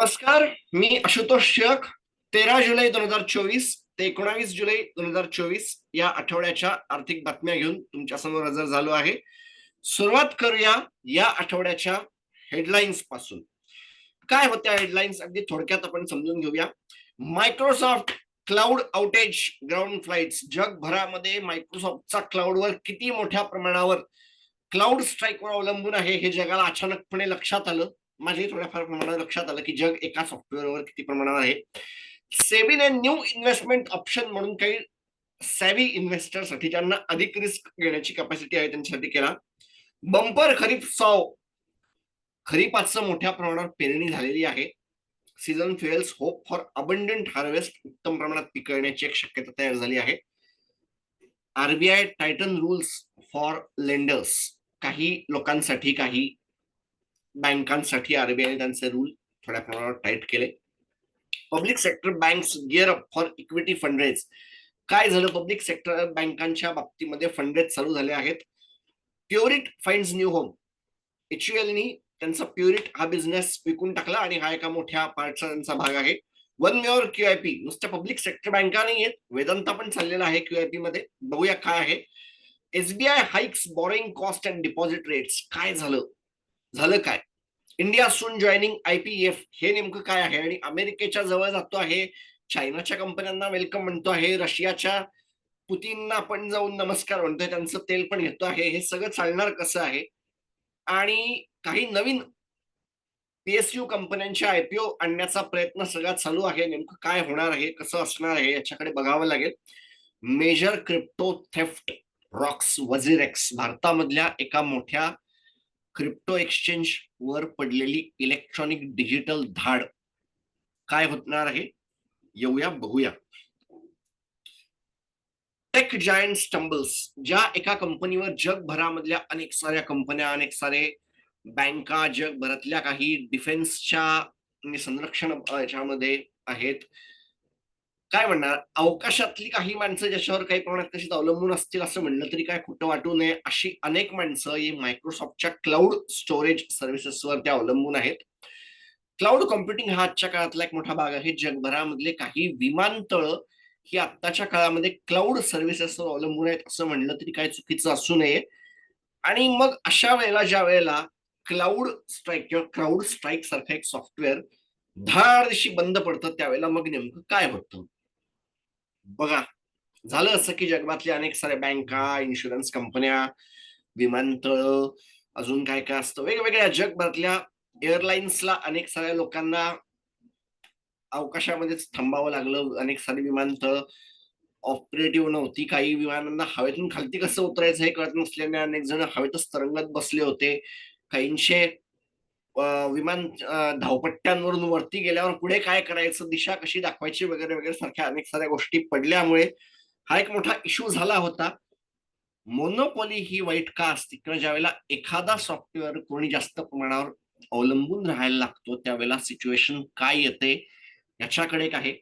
नमस्कार मी आशुतोष शेख तेरा जुलै दोन हजार चोवीस ते एकोणावीस जुलै दोन हजार चोवीस या आठवड्याच्या आर्थिक बातम्या घेऊन तुमच्यासमोर हजर झालो आहे. सुरुवात करूया या आठवड्याच्या हेडलाईन्सपासून. काय होत्या हेडलाईन्स अगदी थोडक्यात आपण समजून घेऊया. Microsoft cloud outage ground flights जगभरामध्ये मायक्रोसॉफ्टचा क्लाउडवर किती मोठ्या प्रमाणावर क्लाउड स्ट्राईकवर अवलंबून आहे हे जगाला अचानकपणे लक्षात आलं. माझे थोड्याफार प्रमाणात लक्षात आलं की जग एका सॉफ्टवेअरवर किती प्रमाणावर आहे. सेबीने न्यू इन्व्हेस्टमेंट ऑप्शन म्हणून काही सॅवी इन्व्हेस्टरसाठी ज्यांना अधिक रिस्क घेण्याची कॅपॅसिटी आहे त्यांच्यासाठी केला. बंपर खरीप सॉव खरीपाचं मोठ्या प्रमाणावर पेरणी झालेली आहे. Season fuels hope for abundant harvest उत्तम प्रमाणात पिकवण्याची एक शक्यता तयार झाली आहे. RBI tighten rules for lenders काही लोकांसाठी काही बँकांसाठी आरबीआय त्यांचे रूल थोड्या प्रमाणावर टाईट केले. Public sector bank gear up for equity fundraise काय झालं? पब्लिक सेक्टर बँकांच्या बाबतीमध्ये फंडरेज चालू झाले आहेत. प्युरिट फाइंड न्यू होम एचयूएलनी त्यांचा प्युरिट हा बिझनेस विकून टाकला आणि हा एका मोठ्या पार्टचा त्यांचा भाग आहे. वन मेअर क्यूआयपी नुसत्या पब्लिक सेक्टर बँका नाही आहेत वेदांता पण चाललेला आहे क्यूआयपी मध्ये. बघूया काय आहे. SBI hikes borrowing cost and deposit rates काय झालं? झालं काय? इंडिया सून जॉईनिंग आयपीएफ हे नेमकं काय आहे? आणि अमेरिकेच्या जवळ जातो आहे चायनाच्या कंपन्यांना वेलकम म्हणतो आहे रशियाच्या पुतींना आपण जाऊन नमस्कार म्हणतोय त्यांचं तेल पण घेतो आहे हे सगळं चालणार कसं आहे? आणि काही नवीन पीएसयू कंपन्यांच्या आयपीओ आणण्याचा प्रयत्न सगळा चालू आहे नेमकं काय होणार आहे कसं असणार आहे याच्याकडे बघावं लागेल. Major crypto theft rocks WazirX भारतामधल्या एका मोठ्या क्रिप्टो एक्सचेंज वर पडलेली इलेक्ट्रॉनिक डिजिटल धाड काय होणार आहे? येऊया बघूया. टेक जायंट स्टंबल्स ज्या एका कंपनीवर जगभरामधल्या अनेक साऱ्या कंपन्या अनेक सारे बँका जगभरातल्या काही डिफेन्सच्या संरक्षण याच्यामध्ये आहेत. काय म्हणणार? अवकाशातली काही माणसं ज्याच्यावर काही प्रमाणात कशी अवलंबून असतील असं म्हणलं तरी काय खोटं वाटू नये अशी अनेक माणसं ही मायक्रोसॉफ्टच्या क्लाउड स्टोरेज सर्व्हिसेसवर त्या अवलंबून आहेत. क्लाउड कॉम्प्युटिंग हा आजच्या काळातला एक मोठा भाग आहे. जगभरामधले काही विमानतळ ही आत्ताच्या काळामध्ये क्लाउड सर्व्हिसेसवर अवलंबून आहेत असं म्हणलं तरी काय चुकीचं असू नये. आणि मग अशा वेळेला ज्या वेळेला क्लाउड स्ट्राईक किंवा क्लाउड स्ट्राईक सारखं एक सॉफ्टवेअर धाडशी बंद पडतं त्यावेळेला मग नेमकं काय होतं? बघा झालं असं की जगभरातल्या अनेक साऱ्या बँका इन्शुरन्स कंपन्या विमानतळ अजून काय काय असतं वेगवेगळ्या जगभरातल्या एअरलाइन्सला अनेक साऱ्या लोकांना अवकाशामध्येच थांबावं लागलं. अनेक सारी विमानतळ ऑपरेटिव्ह नव्हती काही विमानांना हवेतून खालती कसं उतरायचं हे कळत नसल्याने अनेक जण हवेतच तरंगत बसले होते. काहींशे विमान धावपट्ट्यांवरून वरती गेल्यावर पुढे काय करायचं दिशा कशी दाखवायची वगैरे वगैरे सारख्या अनेक साऱ्या गोष्टी पडल्यामुळे हा एक मोठा इश्यू झाला होता. मोनोपोली ही वाईट का असते? किंवा ज्यावेळेला एखादा सॉफ्टवेअर कोणी जास्त प्रमाणावर अवलंबून राहायला लागतो त्यावेळेला सिच्युएशन काय येते याच्याकडे काय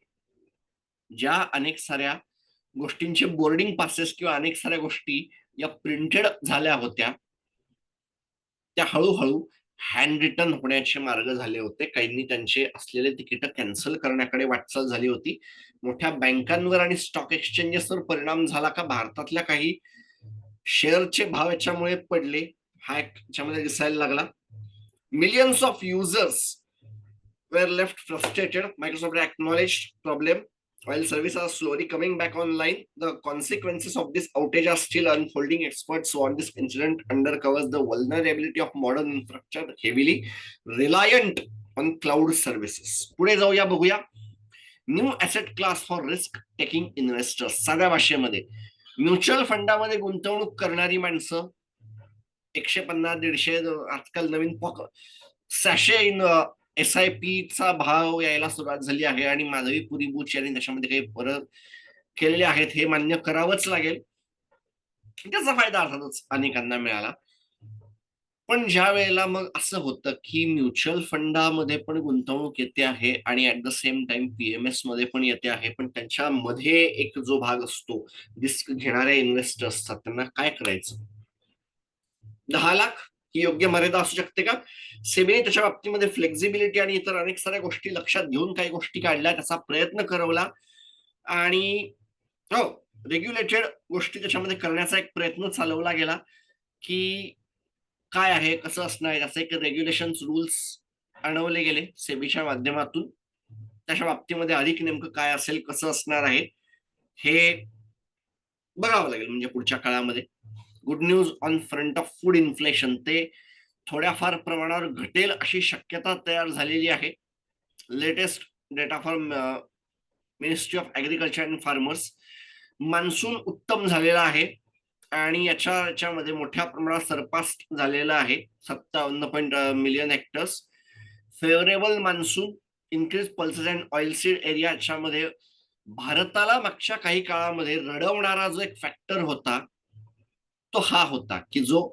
ज्या अनेक साऱ्या गोष्टींचे बोर्डिंग पासेस किंवा अनेक साऱ्या गोष्टी या प्रिंटेड झाल्या होत्या त्या हळूहळू हँड रिटर्न होण्याचे मार्ग झाले होते. काहींनी त्यांचे असलेले तिकीट कॅन्सल करण्याकडे वाटचाल झाली होती. मोठ्या बँकांवर आणि स्टॉक एक्सचेंजेसवर परिणाम झाला का? भारतातल्या काही शेअरचे भाव याच्यामुळे पडले. हा याच्यामध्ये दिसायला लागला. Millions of users were left frustrated Microsoft acknowledge problem While services are slowly coming back online, the consequences of this outage are still unfolding. Experts warn this incident undercovers the vulnerability of modern infrastructure heavily reliant on cloud services. पुढे जाऊया बघूया new asset class for risk taking investors साध्या भाषेमध्ये mutual फंडामध्ये गुंतवणूक करणारी माणसं एकशे पन्नास दीडशे आजकाल नवीन pock sachet in S I चा भाव यायला सुरुवात झाली आहे आणि माधवी पुरी बुच यांनी त्याच्यामध्ये काही परत केलेले आहेत हे मान्य करावंच लागेल. त्याचा फायदा अर्थातच अनेकांना मिळाला. पण ज्या वेळेला मग असं होतं की म्युच्युअल फंडामध्ये पण गुंतवणूक येते आहे आणि ऍट द सेम टाइम पीएमएसमध्ये पण येते आहे पण त्यांच्यामध्ये एक जो भाग असतो रिस्क इन्व्हेस्टर असतात त्यांना काय करायचं? दहा लाख ही योग्य मर्यादा असू शकते का? सेबीने त्याच्या बाबतीमध्ये फ्लेक्झिबिलिटी आणि इतर अनेक साऱ्या गोष्टी लक्षात घेऊन काही गोष्टी काढल्या त्याचा प्रयत्न करवला आणि हो रेग्युलेटेड गोष्टी त्याच्यामध्ये करण्याचा एक प्रयत्न चालवला गेला की काय आहे कसं असणार आहे? त्याचे एक रेग्युलेशन रूल्स आणवले गेले सेबीच्या माध्यमातून. त्याच्या बाबतीमध्ये अधिक नेमकं काय असेल कसं असणार आहे हे बघावं लागेल म्हणजे पुढच्या काळामध्ये. Good news on front of food inflation ते थोड्याफार प्रमाणावर घटेल अशी शक्यता तयार झालेली आहे. Latest data for ministry of agriculture and farmers monsoon उत्तम झालेला आहे आणि याच्या याच्यामध्ये मोठ्या प्रमाणात सरपास झालेला आहे. सत्तावन्न point million hectares favourable monsoon increase pulses and oil seed area याच्यामध्ये भारताला मागच्या काही काळामध्ये रडवणारा जो एक फॅक्टर होता तो हा होता की जो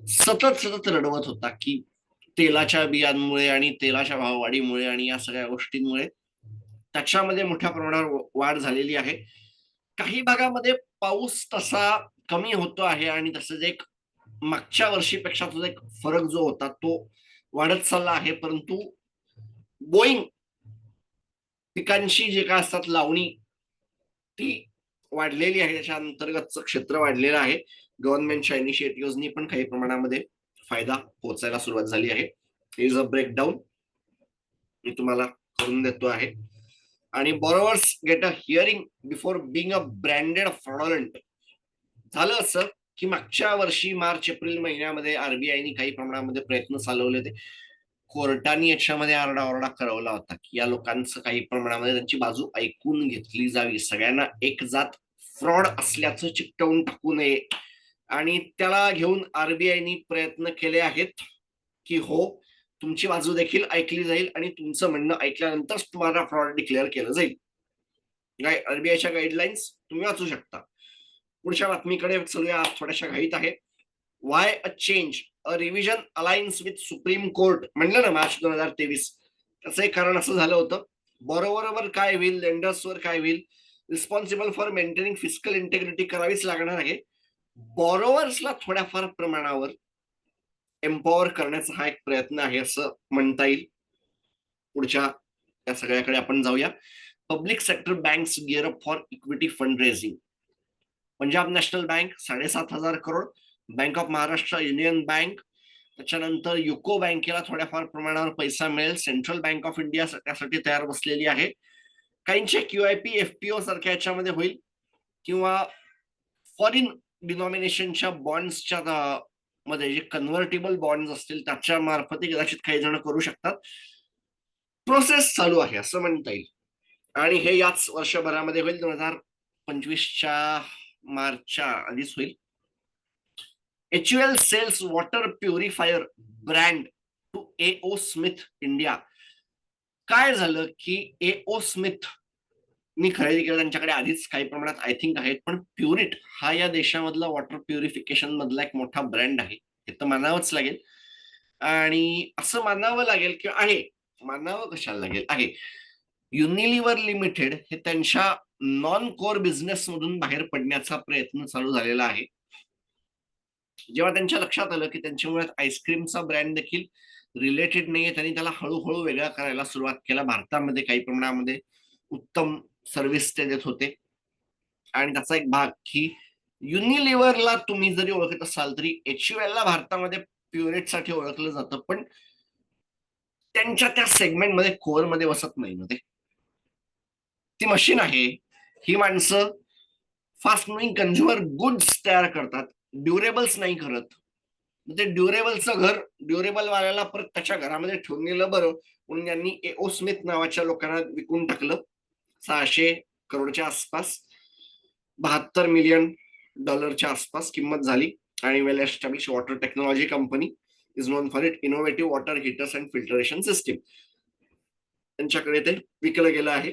सतत सतत रडवत होता की तेलाच्या बियांमुळे आणि तेलाच्या भाववाढीमुळे आणि या सगळ्या गोष्टींमुळे त्याच्यामध्ये मोठ्या प्रमाणावर वाढ झालेली आहे. काही भागामध्ये पाऊस तसा कमी होतो आहे आणि तसंच एक मागच्या वर्षीपेक्षा तो एक फरक जो होता तो वाढत चालला आहे. परंतु बोईंग पिकांची जे काय असतात लावणी ती वाढलेली आहे. त्याच्या अंतर्गतचं क्षेत्र वाढलेलं आहे. गव्हर्नमेंटच्या इनिशिएटिव्हनी पण काही प्रमाणामध्ये फायदा पोहोचायला सुरुवात झाली आहे. इज अ ब्रेकडाऊन मी तुम्हाला करून देतो आहे. आणि borrowers get a hearing before being a branded fraudulent झालं असं की मागच्या वर्षी मार्च एप्रिल महिन्यामध्ये आरबीआयनी काही प्रमाणामध्ये प्रयत्न चालवले होते. कोर्टाने याच्यामध्ये आरडाओरडा करवला होता की या लोकांचं काही प्रमाणामध्ये त्यांची बाजू ऐकून घेतली जावी. सगळ्यांना एक जात फ्रॉड असल्याचं चिकटवून टाकू नये. आणि त्याला घेऊन आरबीआयनी प्रयत्न केले आहेत की हो तुमची बाजू देखील ऐकली जाईल आणि तुमचं म्हणणं ऐकल्यानंतरच तुम्हाला फ्रॉड डिक्लेअर केलं जाईल. काय आरबीआयच्या गाईडलाईन्स तुम्ही वाचू शकता. पुढच्या बातमीकडे सगळ्या थोड्याशा घाईत आहे. Why a change revision alliance with Supreme Court म्हणलं ना मार्च दोन हजार तेवीस. त्याचं एक कारण असं झालं होतं. बॉरोवरवर काय होईल? लेंडर्सवर काय होईल? Responsible for maintaining physical integrity करावीच लागणार आहे. बॉरोवर्सला थोड्याफार प्रमाणावर एम्पॉवर करण्याचा हा एक प्रयत्न आहे असं म्हणता येईल. पुढच्या या सगळ्याकडे आपण जाऊया. Public sector banks gear up for equity fund raising Punjab National Bank साडेसात हजार crore. Bank of Maharashtra Union Bank त्याच्यानंतर युको बँकेला थोड्याफार प्रमाणावर पैसा मिळेल. सेंट्रल बँक ऑफ इंडिया त्यासाठी तयार बसलेली आहे. काहींचे क्यूआयपी एफपीओ सारख्या याच्यामध्ये होईल किंवा फॉरिन डिनॉमिनेशनच्या बॉन्ड्सच्या मध्ये जे कन्व्हर्टेबल बॉन्ड असतील त्याच्या मार्फत कदाचित काही जण करू शकतात. प्रोसेस चालू आहे असं म्हणता येईल. आणि हे याच वर्षभरामध्ये होईल. दोन हजार पंचवीसच्या मार्चच्या आधीच होईल. H L sells water purifier brand to A O Smith India काय झालं की ए ओ स्मिथ मी खरेदी केलं? त्यांच्याकडे आधीच काही प्रमाणात आय थिंक आहेत. पण प्युरिट हा या देशामधला वॉटर प्युरिफिकेशन मधला एक मोठा ब्रँड आहे. हे तर मानावंच लागेल. आणि असं मानावं लागेल किंवा आहे मानावं कशाला लागेल? आहे. युनिलिव्हर लिमिटेड हे त्यांच्या नॉन कोर बिझनेस मधून बाहेर पडण्याचा प्रयत्न चालू झालेला आहे. जेव्हा त्यांच्या लक्षात आलं की त्यांच्यामुळे आईस्क्रीमचा ब्रँड देखील रिलेटेड नाहीये त्यांनी त्याला हळूहळू वेगळा करायला सुरुवात केला. भारतामध्ये काही प्रमाणामध्ये उत्तम सर्व्हिस ते देत होते. आणि त्याचा एक भाग की युनिलिव्हरला तुम्ही जरी ओळखत असाल तरी एच ला भारतामध्ये प्युरेटसाठी ओळखलं जातं पण त्यांच्या त्या सेगमेंटमध्ये कोअरमध्ये बसत नाही मध्ये ती. मशीन आहे. ही माणसं फास्ट मुव्हिंग कन्झ्युमर गुड्स तयार करतात. ड्युरेबल्स नाही करत. ते ड्युरेबलचं घर ड्युरेबल वाल्याला परत त्याच्या घरामध्ये ठेवून गेलं बरं. म्हणून यांनी एओ स्मिथ नावाच्या लोकांना विकून टाकलं. सहाशे करोडच्या आसपास. बहात्तर मिलियन डॉलरच्या आसपास किंमत झाली. आणि well establish water technology company is known for it innovative water heaters and filtration system त्यांच्याकडे ते विकलं गेलं आहे.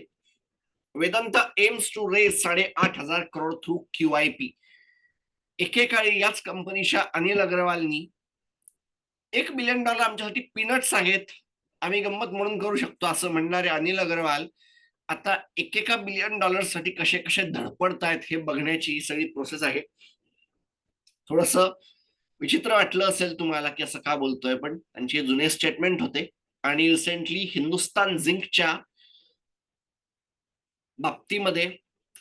वेदांत एम्स टू रेज साडेआठ हजार crore through Q I P एकेकाळी याच कंपनीच्या अनिल अग्रवालनी एक बिलियन डॉलर आमच्यासाठी पिनट्स आहेत आम्ही गंमत म्हणून करू शकतो असं म्हणणारे अनिल अग्रवाल आता एकेका बिलियन डॉलरसाठी कसे कसे धडपडतायत हे बघण्याची ही सगळी प्रोसेस आहे. थोडस विचित्र वाटलं असेल तुम्हाला की असं का बोलतोय पण त्यांचे जुने स्टेटमेंट होते आणि रिसेंटली हिंदुस्तान झिंकच्या बाबतीमध्ये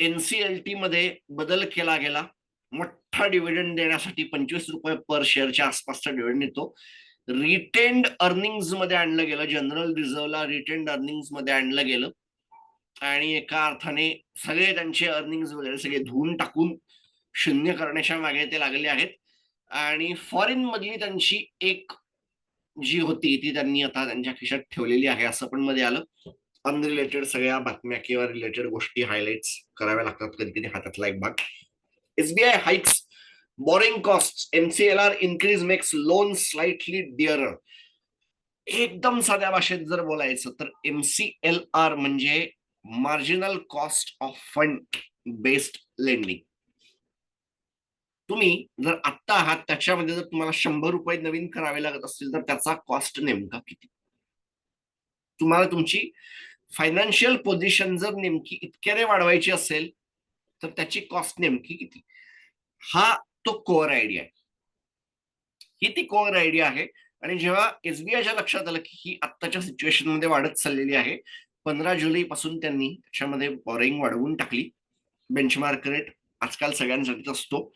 एनसीएलटी मध्ये बदल केला गेला. मोठा डिव्हिडंड देण्यासाठी पंचवीस रुपये पर शेअरच्या आसपासचा डिव्हिडंड येतो. रिटेन्ड अर्निंगमध्ये आणलं गेलं. जनरल रिझर्व्हला रिटेन्ड अर्निंगमध्ये आणलं गेलं. आणि एका अर्थाने सगळे त्यांचे अर्निंग वगैरे सगळे धुवून टाकून शून्य करण्याच्या मागे ते लागले आहेत. आणि फॉरेन मधली त्यांची एक जी होती ती त्यांनी आता त्यांच्या खिशात ठेवलेली आहे असं पण मध्ये आलं. अनरिलेटेड सगळ्या बातम्या किंवा रिलेटेड गोष्टी हायलाइट्स कराव्या लागतात कधी कधी हातातला एक भाग. SBI hikes borrowing cost MCLR increase makes loan slightly dear एकदम साध्या भाषेत जर बोलायचं तर एमसीएलआर म्हणजे marginal cost of fund based lending तुम्ही जर आत्ता आहात त्याच्यामध्ये जर तुम्हाला शंभर रुपये नवीन करावे लागत असतील तर त्याचा कॉस्ट नेमका किती? तुम्हाला तुमची फायनान्शियल पोझिशन जर नेमकी इतक्याने वाढवायची असेल तर त्याची कॉस्ट नेमकी किती? हा तो कोअर आयडिया आहे. ही ती कोअर आयडिया आहे. आणि जेव्हा एसबीआयच्या लक्षात आलं की ही आत्ताच्या सिच्युएशनमध्ये वाढत चाललेली आहे पंधरा जुलै पासून त्यांनी त्याच्यामध्ये बॉरिंग वाढवून टाकली. बेंचमार्क रेट आजकाल सगळ्यांसाठीच असतो.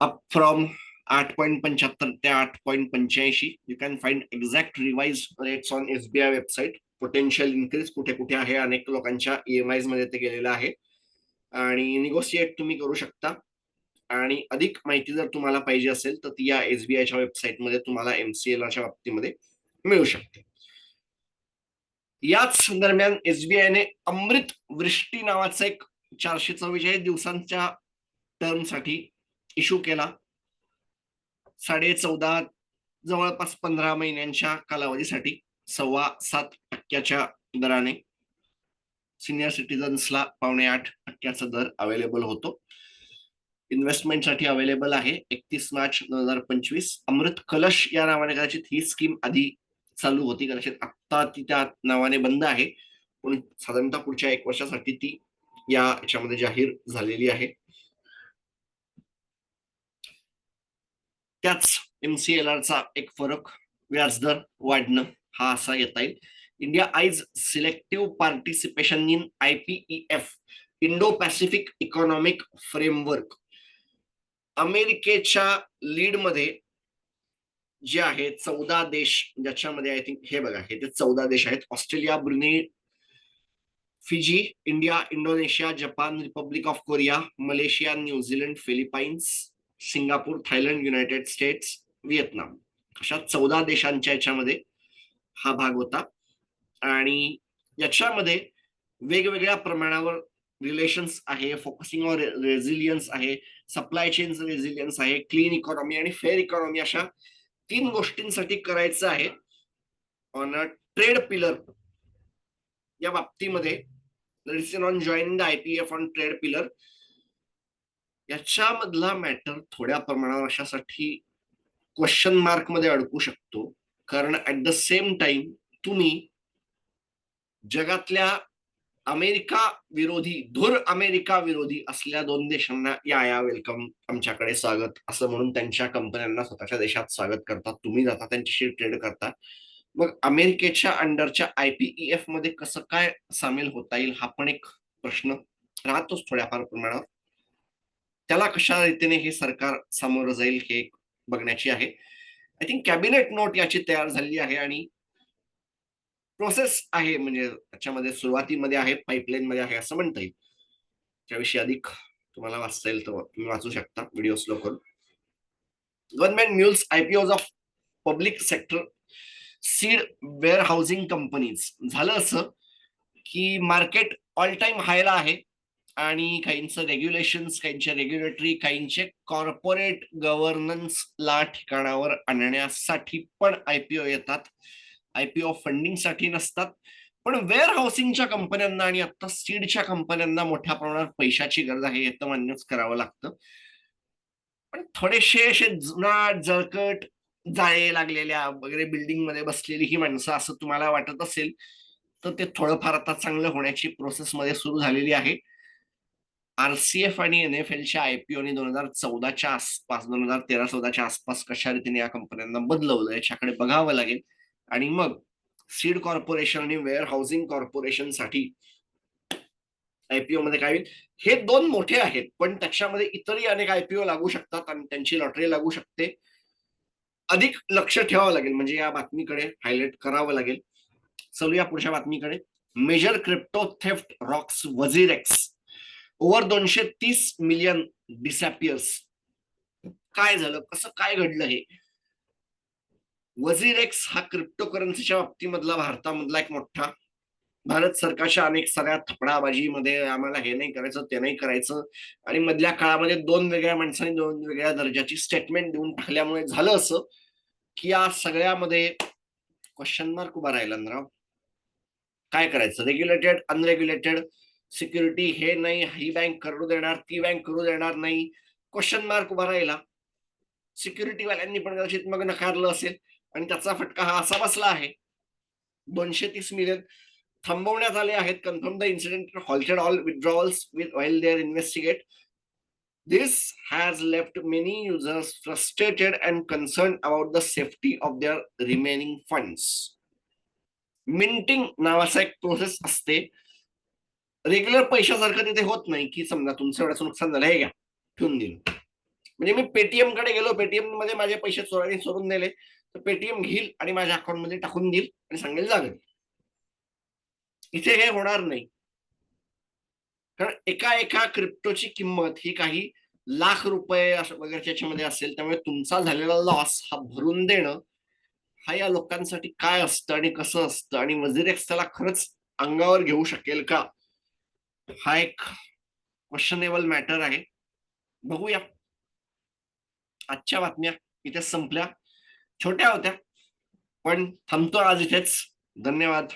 अप फ्रॉम आठ पॉईंट पंच्याहत्तर ते आठ पॉईंट पंच्याऐंशी. You can find exact revise rates on SBI website potential increase कुठे कुठे आहे? अनेक लोकांच्या ईएमआयमध्ये ते गेलेलं आहे. आणि निगोसिएट तुम्ही करू शकता. आणि अधिक माहिती जर तुम्हाला पाहिजे असेल तर ती या एसबीआयच्या वेबसाईटमध्ये तुम्हाला एमसीएलच्या बाबतीमध्ये मिळू शकते. याच दरम्यान एसबीआयने अमृत वृष्टी नावाचा एक चारशे चव्वेचाळीस दिवसांच्या टर्मसाठी इश्यू केला. साडे चौदा जवळपास पंधरा महिन्यांच्या कालावधीसाठी सव्वा सात टक्क्याच्या दराने. सिनियर सिटीजन्सला पावणे आठ टक्क्याचा दर अवेलेबल होतो. इन्व्हेस्टमेंटसाठी अवेलेबल आहे एकतीस मार्च दोन हजार पंचवीस. अमृत कलश या नावाने कदाचित ही स्कीम आधी चालू होती. कदाचित आत्ता ती त्या नावाने बंद आहे. पण साधारणतः पुढच्या एक वर्षासाठी ती या याच्यामध्ये जाहीर झालेली आहे. त्याच एमसीएलआरचा एक फरक व्याजदर वाढणं हा असा येता येईल. India eyes selective participation in I P F Indo Pacific economic framework अमेरिकेच्या लीडमध्ये जे आहे चौदा देश ज्याच्यामध्ये आय थिंक हे बघा हे ते चौदा देश आहेत Australia Brunei Fiji India Indonesia Japan Republic of Korea Malaysia New Zealand Philippines Singapore Thailand United States Vietnam. अशा चौदा देशांच्या याच्यामध्ये हा भाग होता. आणि याच्यामध्ये वेगवेगळ्या प्रमाणावर रिलेशन्स आहे फोकसिंग ऑन रेझिलियन्स आहे सप्लाय चेन रेझिलियन्स आहे क्लीन इकॉनॉमी आणि फेअर इकॉनॉमी अशा तीन गोष्टींसाठी करायचं आहे. ऑन अ ट्रेड पिलर या बाबतीमध्ये on joining the IPF on trade pillar याच्यामधला matter थोड्या प्रमाणावर अशासाठी क्वेश्चन मार्कमध्ये अडकू शकतो. कारण ऍट द सेम टाइम तुम्ही जगातल्या अमेरिका विरोधी धुर अमेरिका विरोधी असल्या दोन देशांना या या वेलकम आमच्याकडे स्वागत. असं म्हणून त्यांच्या कंपन्यांना स्वतःच्या देशात स्वागत करतात. तुम्ही जाता त्यांच्याशी ट्रेड करता. मग अमेरिकेच्या अंडरच्या आयपीईएफमध्ये कसं काय सामील होता येईल हा पण एक प्रश्न राहतोच थोड्याफार प्रमाणात त्याला कशा रीतीने हे सरकार सामोरं जाईल हे बघण्याची आहे. आय थिंक कॅबिनेट नोट याची तयार झाली आहे आणि प्रोसेस आहे म्हणजे त्याच्यामध्ये सुरुवातीमध्ये आहे पाईपलाईन मध्ये आहे असं म्हणता येईल. त्याविषयी अधिक तुम्हाला वाचता येईल तर तुम्ही वाचू शकता व्हिडिओ स्लो करून government mulls IPO of public sector seed warehousing companies झालं असं की मार्केट ऑल टाइम हायला आहे आणि काहींचं रेग्युलेशन काहींचे रेग्युलेटरी काहींचे कॉर्पोरेट गव्हर्नन्सला ठिकाणावर आणण्यासाठी पण आयपीओ येतात. आयपीओ फंडिंगसाठी नसतात. पण वेअर हाऊसिंगच्या कंपन्यांना आणि आता सीडच्या कंपन्यांना मोठ्या प्रमाणात पैशाची गरज आहे हे तर मान्यच करावं लागतं. पण थोडेसे असे जुना जळकट जाळे लागलेल्या वगैरे बिल्डिंगमध्ये बसलेली ही माणसं असं तुम्हाला वाटत असेल तर ते थोडंफार आता चांगलं होण्याची प्रोसेस मध्ये सुरू झालेली आहे. आरसीएफ आणि एन एफ एलच्या आयपीओ आणि दोन हजार चौदाच्या आसपास दोन हजार तेरा चौदाच्या आसपास कशा रीतीने या कंपन्यांना बदलवलं याच्याकडे बघावं लागेल. आणि मग सीड कॉर्पोरेशन आणि वेअर हाऊसिंग कॉर्पोरेशनसाठी आयपीओ मध्ये काय होईल? हे दोन मोठे आहेत पण त्याच्यामध्ये इतरही अनेक आयपीओ लागू शकतात आणि त्यांची लॉटरी लागू शकते. अधिक लक्ष ठेवावं लागेल म्हणजे या बातमीकडे हायलाइट करावं लागेल. चलूया पुढच्या बातमीकडे. Major crypto theft rocks WazirX over दोनशे तीस मिलियन डिसॅपियर्स काय झालं? कसं काय घडलं हे? वझिरेक्स हा क्रिप्टो करन्सीच्या बाबतीमधला भारतामधला एक मोठा भारत सरकारच्या अनेक सगळ्या थपडाबाजीमध्ये आम्हाला हे नाही करायचं ते नाही करायचं. आणि मधल्या काळामध्ये दोन वेगळ्या माणसांनी दोन वेगळ्या दर्जाची स्टेटमेंट देऊन टाकल्यामुळे झालं असं की या सगळ्यामध्ये क्वेश्चन मार्क उभा राहिला ना काय करायचं? रेग्युलेटेड अनरेग्युलेटेड सिक्युरिटी हे नाही ही बँक करू देणार ती बँक करू देणार नाही. क्वेश्चन मार्क उभा राहिला. सिक्युरिटी वाल्यांनी पण कदाचित मग नकारलं असेल. आणि त्याचा फटका हा असा बसला आहे. दोनशे तीस मिलियन थांबवण्यात आले आहेत. Confirm the incident halted all withdrawals with oil there investigate this has left many users frustrated and concern about the safety of their remaining funds minting नावाचा एक प्रोसेस असते. रेग्युलर पैशासारखं तिथे होत नाही की समजा तुमचं एवढ्याचं नुकसान झालं. हे घ्या. ठेवून दिलं. म्हणजे मी पेटीएमकडे गेलो. पेटीएममध्ये माझे पैसे चोराने चोरून नेले. तर पेटीएम घेईल आणि माझ्या अकाउंटमध्ये टाकून देईल आणि सांगेल जागेल इथे हे होणार नाही. कारण एका एका क्रिप्टोची किंमत ही काही लाख रुपये असं वगैरे त्याच्यामध्ये असेल त्यामुळे तुमचा झालेला लॉस हा भरून देणं हा या लोकांसाठी काय असतं आणि कसं असतं आणि वजिरेक्स त्याला खरंच अंगावर घेऊ शकेल का? हा एक क्वेश्चनेबल मॅटर आहे. बघूया. आजच्या बातम्या इथे संपल्या. छोट्या होत्या. पण थांबतो आज इथेच. धन्यवाद.